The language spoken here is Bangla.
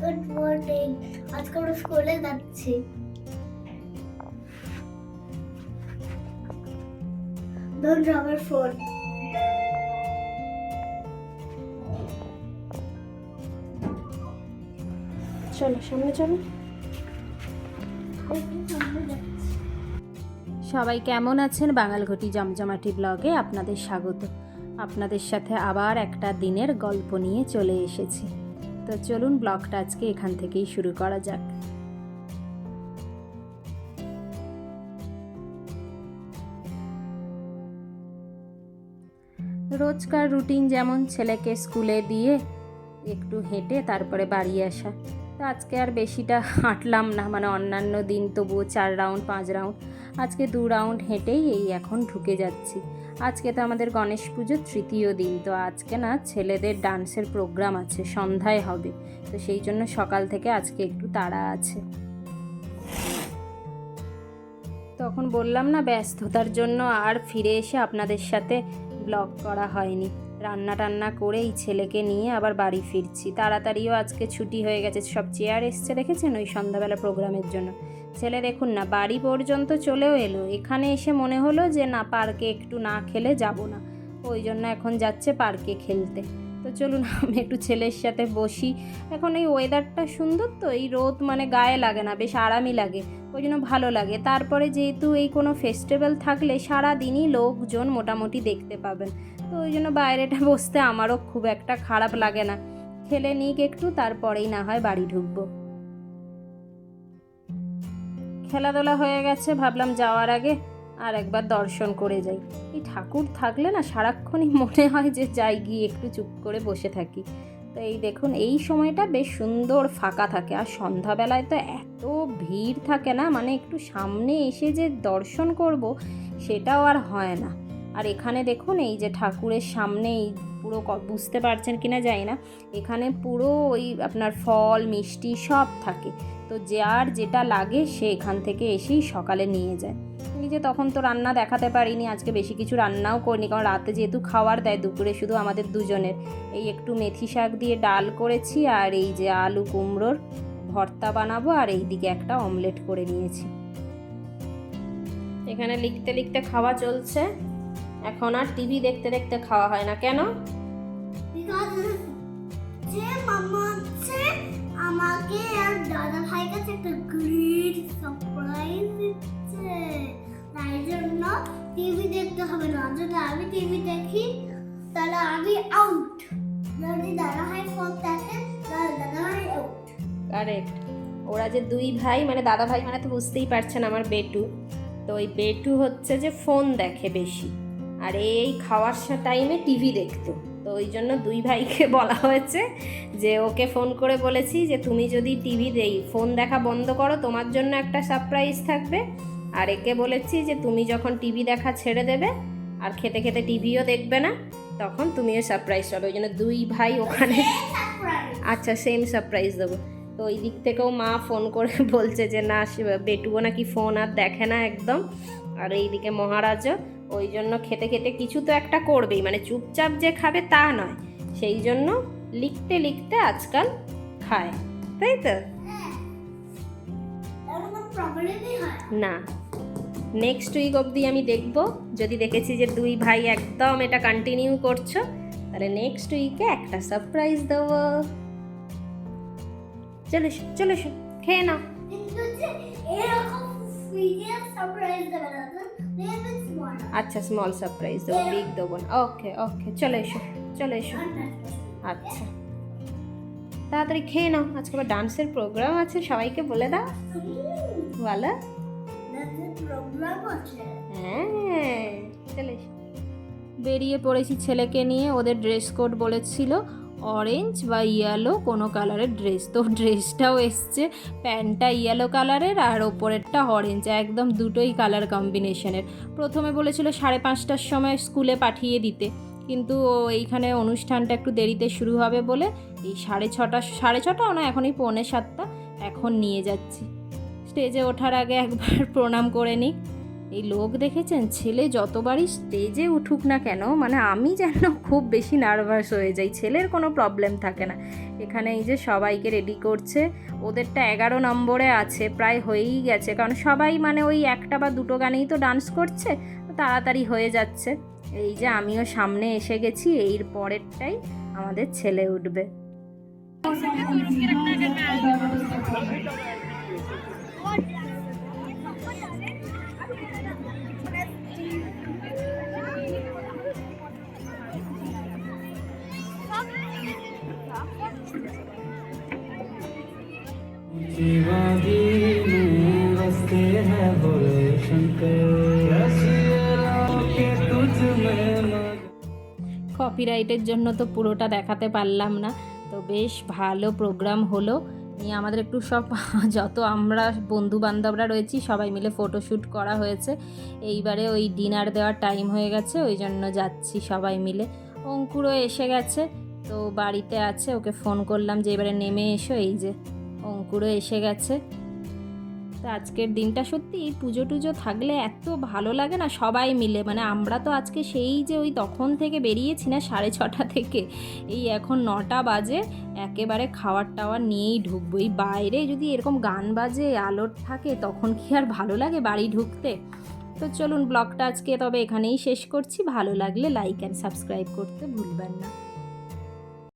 গুড মর্নিং আজকে আমরা স্কুলে যাচ্ছি। ধরুন আমার ফোন চলো সামনে চলো। সবাই কেমন আছেন? বাঙালঘটি জমজমাটি ব্লগে আপনাদের স্বাগত। আপনাদের সাথে আবার একটা দিনের গল্প নিয়ে চলে এসেছি। তো চলুন ব্লগটা আজকে এখান থেকেই শুরু করা যাক। রোজকার রুটিন যেমন ছেলেকে স্কুলে দিয়ে একটু হেঁটে তারপরে বাড়ি আসা। তো আজকে আর বেশিটা হাঁটলাম না মানে অন্যান্য দিন তবুও চার রাউন্ড, পাঁচ রাউন্ড, আজকে দু রাউন্ড হেঁটেই এই এখন ঢুকে যাচ্ছি। আজকে তো আমাদের গণেশ পুজোর তৃতীয় দিন, তো আজকে না ছেলেদের ডান্সের প্রোগ্রাম আছে, সন্ধ্যায় হবে। তো সেই জন্য সকাল থেকে আজকে একটু তাড়া আছে। তখন বললাম না, ব্যস্ততার জন্য আর ফিরে এসে আপনাদের সাথে ব্লগ করা হয়নি। রান্না টান্না করে এই ছেলেকে নিয়ে আবার বাড়ি ফিরছি। তাড়াতাড়িও আজকে ছুটি হয়ে গেছে, সব চেয়ার এসছে দেখেছেন ওই সন্ধ্যাবেলা প্রোগ্রামের জন্য। ছেলে দেখুন না, বাড়ি পর্যন্ত চলেও এলো। এখানে এসে মনে হলো যে, না, পার্কে একটু না খেলে যাব না। ওই জন্য এখন যাচ্ছে পার্কে খেলতে। তো চলুন, আমি একটু ছেলের সাথে বসি। এখন এই ওয়েদারটা সুন্দর তো, এই রোদ মানে গায়ে লাগে না, বেশ আরামই লাগে, ওই জন্য ভালো লাগে। তারপরে যেহেতু এই কোনো ফেস্টিভ্যাল থাকলে সারা দিনই লোকজন মোটামুটি দেখতে পাবেন। তো ওই জন্য বাইরেটা বসতে আমারও খুব একটা খারাপ লাগে না। খেলে নিক একটু, তারপরেই না হয় বাড়ি ঢুকবো। খেলাধুলা হয়ে গেছে, ভাবলাম যাওয়ার আগে আর একবার দর্শন করে যাই। এই ঠাকুর থাকলে না সারাক্ষণই মনে হয় যে যাই গিয়ে একটু চুপ করে বসে থাকি। তো এই দেখুন, এই সময়টা বেশ সুন্দর ফাঁকা থাকে। আর সন্ধ্যাবেলায় তো এত ভিড় থাকে না মানে একটু সামনে এসে যে দর্শন করব সেটাও আর হয় না। আর এখানে দেখুন, এই যে ঠাকুরের সামনে এই পুরো বুঝতে পারছেন কিনা জানি না, এখানে পুরো ওই আপনার ফল, মিষ্টি সব থাকে। তো যার যেটা লাগে সে এখান থেকে এসেই সকালে নিয়ে যায়। এই যে তখন তো রান্না দেখাতে পারিনি, আজকে বেশি কিছু রান্নাও করিনি, কারণ রাতে যেহেতু খাওয়ার দেয়, দুপুরে শুধু আমাদের দুজনের। এই একটু মেথি শাক দিয়ে ডাল করেছি আর এই যে আলু কুমড়োর ভর্তা বানাবো আর এই দিকে একটা অমলেট করে নিয়েছি। এখানে লিখতে লিখতে খাওয়া চলছে। এখন আর টিভি দেখতে দেখতে খাওয়া হয় না। কেন? যে মামা আমাকে আর দাদা ভাই কাছে একটা গ্রেট সারপ্রাইজ দিচ্ছে। তাই জন্য টিভি দেখতে হবে না। যদি আমি টিভি দেখি, তাহলে আমি আউট যদি দাদা ভাই ফোন দেখে, তাহলে দাদা ভাই আউট কারেক্ট ওরা যে দুই ভাই মানে দাদা ভাই মানে তো বুঝতেই পারছেন আমার বেটু। তো ওই বেটু হচ্ছে যে ফোন দেখে বেশি। আর এই খাওয়ার টাইমে টিভি দেখতো। তো ওই জন্য দুই ভাইকে বলা হয়েছে যে ওকে ফোন করে বলেছি যে তুমি যদি টিভি দেই ফোন দেখা বন্ধ করো তোমার জন্য একটা সারপ্রাইজ থাকবে। আর একে বলেছি যে তুমি যখন টিভি দেখা ছেড়ে দেবে আর খেতে খেতে টিভিও দেখবে না তখন তুমিও সারপ্রাইজ পাবে ওই জন্য দুই ভাই ওখানে আচ্ছা সেম সারপ্রাইজ দেবো। তো ওই দিক থেকেও মা ফোন করে বলছে যে না সে- বেটুও নাকি ফোন আর দেখে না একদম। আর এইদিকে মহারাজও ওই জন্য খেতে খেতে কিছু তো একটা করবেই মানে চুপচাপ যে খাবে তা নয়। সেই জন্য লিখতে লিখতে আজকাল খায় তাই তো? হয় না। নেক্সট উইক অবধি আমি দেখব যদি দেখেছি যে দুই ভাই একদম এটা কন্টিনিউ করছ তাহলে নেক্সট উইকে একটা সারপ্রাইজ দেবো। চলে চলে খেয়ে নাও। এরকম সারপ্রাইজ দেবে না। আচ্ছা স্মল সারপ্রাইজ দেবো বিগ দেবো না। ওকে ওকে চলে এসো চলে এসো। আচ্ছা। তাড়াতাড়ি খেয়ে নাও আজকে আবার ডান্সের প্রোগ্রাম আছে সবাইকে বলে দাও। বলো। হ্যাঁ চলে এসো। বেরিয়ে পড়েছি ছেলেকে নিয়ে ওদের ড্রেস কোড বলেছিল। অরেঞ্জ বা ইয়েলো কোনো কালারের ড্রেস তো ড্রেসটাও এসছে প্যান্টটা ইয়েলো কালারের আর ওপরেরটা অরেঞ্জ একদম দুটোই কালার কম্বিনেশনের প্রথমে বলেছিল সাড়ে পাঁচটার সময় স্কুলে পাঠিয়ে দিতে, কিন্তু এইখানে অনুষ্ঠানটা একটু দেরিতে শুরু হবে বলে এই সাড়ে ছটা, সাড়ে ছটাও না, এখনই পৌনে সাতটা, এখন নিয়ে যাচ্ছি। স্টেজে ওঠার আগে একবার প্রণাম করে নিই। এই লোক দেখেছেন? ছেলে যতবারই স্টেজে উঠুক না কেন মানে আমি যেন খুব বেশি নার্ভাস হয়ে যাই, ছেলের কোনো প্রবলেম থাকে না। এখানে এই যে সবাইকে রেডি করছে, ওদেরটা এগারো নম্বরে আছে, প্রায় হয়েই গেছে। কারণ সবাই মানে ওই একটা বা দুটো গানেই তো ডান্স করছে, তাড়াতাড়ি হয়ে যাচ্ছে। এই যে আমিও সামনে এসে গেছি, এর পরেরটাই আমাদের ছেলে উঠবে। शिवाजी में बसते हैं भोले शंकर रसिया के तुझ में मगन কপিরাইটের জন্য তো পুরোটা দেখাতে পারলাম না তো বেশ ভালো প্রোগ্রাম হলো নিয়ে আমাদের একটু সব যত আমরা বন্ধু বান্ধবরা রয়েছি, সবাই মিলে ফটোশ্যুট করা হয়েছে। এইবারে ওই ডিনার দেওয়ার টাইম হয়ে গেছে, ওই জন্য যাচ্ছি সবাই মিলে। অঙ্কুরও এসে গেছে, তো বাড়িতে আছে, ওকে ফোন করলাম যে এবারে নেমে এসো। এই যে অঙ্কুরও এসে গেছে। তো আজকের দিনটা সত্যি পুজো টুজো থাকলে এত ভালো লাগে না সবাই মিলে। মানে আমরা তো আজকে সেই যে ওই তখন থেকে বেরিয়েছি না, সাড়ে ছটা থেকে, এই এখন নটা বাজে, একেবারে খাওয়ার টাওয়ার নিয়েই ঢুকবো। এই বাইরে যদি এরকম গান বাজে, আলোর থাকে, তখন কি আর ভালো লাগে বাড়ি ঢুকতে? তো চলুন ব্লগটা আজকে তবে এখানেই শেষ করছি। ভালো লাগলে লাইক অ্যান্ড সাবস্ক্রাইব করতে ভুলবেন না।